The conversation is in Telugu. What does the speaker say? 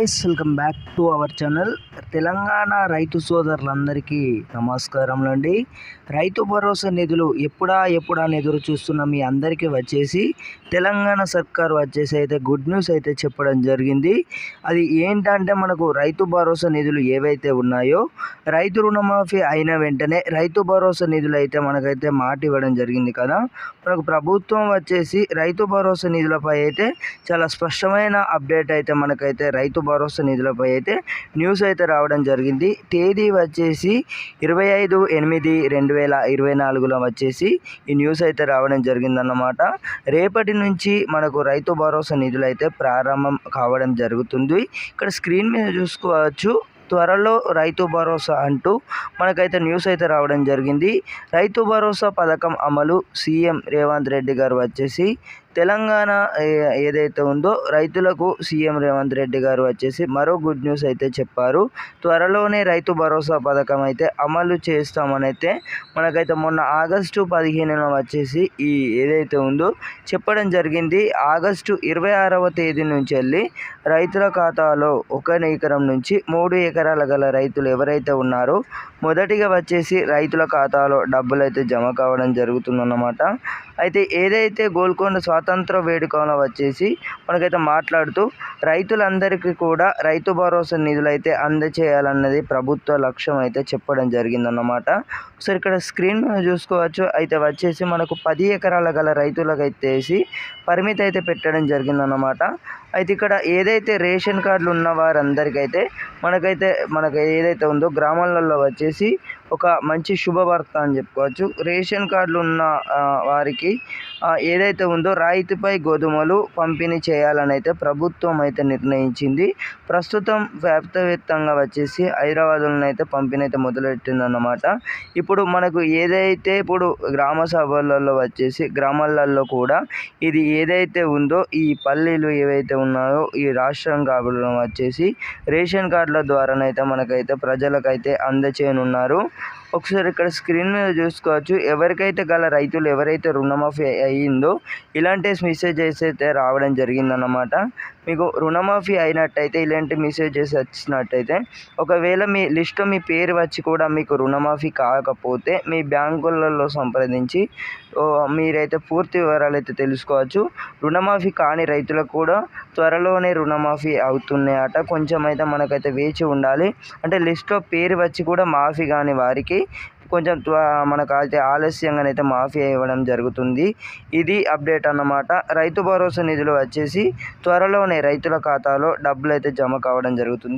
Guys welcome back to our channel. Telangana రైతు సోదరులందరికీ నమస్కారం అండి. రైతు భరోసా నిధులు ఎప్పుడా ఎప్పుడా అని ఎదురు చూస్తున్న మీ అందరికీ వచ్చేసి తెలంగాణ సర్కార్ వచ్చేసి అయితే గుడ్ న్యూస్ అయితే చెప్పడం జరిగింది. అది ఏంటంటే మనకు రైతు భరోసా నిధులు ఏవైతే ఉన్నాయో రైతు రుణమాఫీ అయిన వెంటనే రైతు భరోసా నిధులు అయితే మనకైతే మాట ఇవ్వడం జరిగింది కదా. మనకు ప్రభుత్వం వచ్చేసి రైతు భరోసా నిధులపై అయితే చాలా స్పష్టమైన అప్డేట్ అయితే మనకైతే రైతు భరోసా నిధులపై అయితే న్యూస్ అయితే రావడం జరిగింది. తేదీ వచ్చేసి ఇరవై ఐదు ఎనిమిది రెండు వేల ఇరవై నాలుగులో వచ్చేసి ఈ న్యూస్ అయితే రావడం జరిగిందన్నమాట. రేపటి నుంచి మనకు రైతు భరోసా నిధులు అయితే ప్రారంభం కావడం జరుగుతుంది. ఇక్కడ స్క్రీన్ మీద చూసుకోవచ్చు. త్వరలో రైతు భరోసా అంటూ మనకైతే న్యూస్ అయితే రావడం జరిగింది. రైతు భరోసా పథకం అమలు సీఎం రేవంత్ రెడ్డి గారు వచ్చేసి తెలంగాణ ఏదైతే ఉందో రైతులకు సీఎం రేవంత్ రెడ్డి గారు వచ్చేసి మరో గుడ్ న్యూస్ అయితే చెప్పారు. త్వరలోనే రైతు భరోసా పథకం అయితే అమలు చేస్తామని అయితే మనకైతే మొన్న ఆగస్టు పదిహేనున వచ్చేసి ఈ ఏదైతే ఉందో చెప్పడం జరిగింది. ఆగస్టు ఇరవై ఆరవ తేదీ నుంచి వెళ్ళి రైతుల ఖాతాలో ఒక ఎకరం నుంచి మూడు ఎకరాల గల రైతులు ఎవరైతే ఉన్నారో మొదటిగా వచ్చేసి రైతుల ఖాతాలో డబ్బులు అయితే జమ కావడం జరుగుతుందన్నమాట. అయితే ఏదైతే గోల్కొండ స్వాతంత్ర వేడుకలో వచ్చేసి మనకైతే మాట్లాడుతూ రైతులందరికీ కూడా రైతు భరోసా నిధులు అయితే అందచేయాలన్నది ప్రభుత్వ లక్ష్యం అయితే చెప్పడం జరిగిందన్నమాట. ఒకసారి ఇక్కడ స్క్రీన్ చూసుకోవచ్చు. అయితే వచ్చేసి మనకు పది ఎకరాల గల రైతులకు అయితే పరిమితి అయితే పెట్టడం జరిగిందన్నమాట. అయితే ఇక్కడ ఏదైతే రేషన్ కార్డులు ఉన్న వారందరికైతే మనకైతే మనకు ఏదైతే ఉందో గ్రామాలలో వచ్చేసి ఒక మంచి శుభవార్త అని చెప్పుకోవచ్చు. రేషన్ కార్డులు ఉన్న వారికి ఏదైతే ఉందో రాయితీపై గోధుమలు పంపిణీ చేయాలని అయితే ప్రభుత్వం అయితే నిర్ణయించింది. ప్రస్తుతం వ్యాప్తవ్యాప్తంగా వచ్చేసి హైదరాబాద్లో అయితే పంపిణీ అయితే మొదలెట్టిందన్నమాట. ఇప్పుడు మనకు ఏదైతే ఇప్పుడు గ్రామ సభలలో వచ్చేసి గ్రామాలలో కూడా ఇది ఏదైతే ఉందో ఈ పల్లీలు ఏవైతే ఉన్నాయో ఈ రాష్ట్రం కావడం వచ్చేసి రేషన్ కార్డుల ద్వారానైతే మనకైతే ప్రజలకైతే అందచేయనున్నారు ఒకసారి ఇక్కడ స్క్రీన్ మీద చూసుకోవచ్చు. ఎవరికైతే గల రైతులు ఎవరైతే రుణమాఫీ అయ్యిందో ఇలాంటి మెసేజెస్ అయితే రావడం జరిగిందన్నమాట. మీకు రుణమాఫీ అయినట్టయితే ఇలాంటి మెసేజెస్ వచ్చినట్టయితే ఒకవేళ మీ లిస్ట్లో మీ పేరు వచ్చి కూడా మీకు రుణమాఫీ కాకపోతే మీ బ్యాంకులలో సంప్రదించి మీరైతే పూర్తి వివరాలు అయితే తెలుసుకోవచ్చు. రుణమాఫీ కాని రైతులకు కూడా త్వరలోనే రుణమాఫీ అవుతున్నాయట. కొంచెం అయితే మనకైతే వేచి ఉండాలి. అంటే లిస్ట్లో పేరు వచ్చి కూడా మాఫీ కాని వారికి కొంచెం మనకు అయితే ఆలస్యంగానైతే మాఫీ ఇవ్వడం జరుగుతుంది. ఇది అప్డేట్ అన్నమాట. రైతు భరోసా నిధులు వచ్చేసి త్వరలోనే రైతుల ఖాతాలో డబ్బులు అయితే జమ కావడం జరుగుతుంది.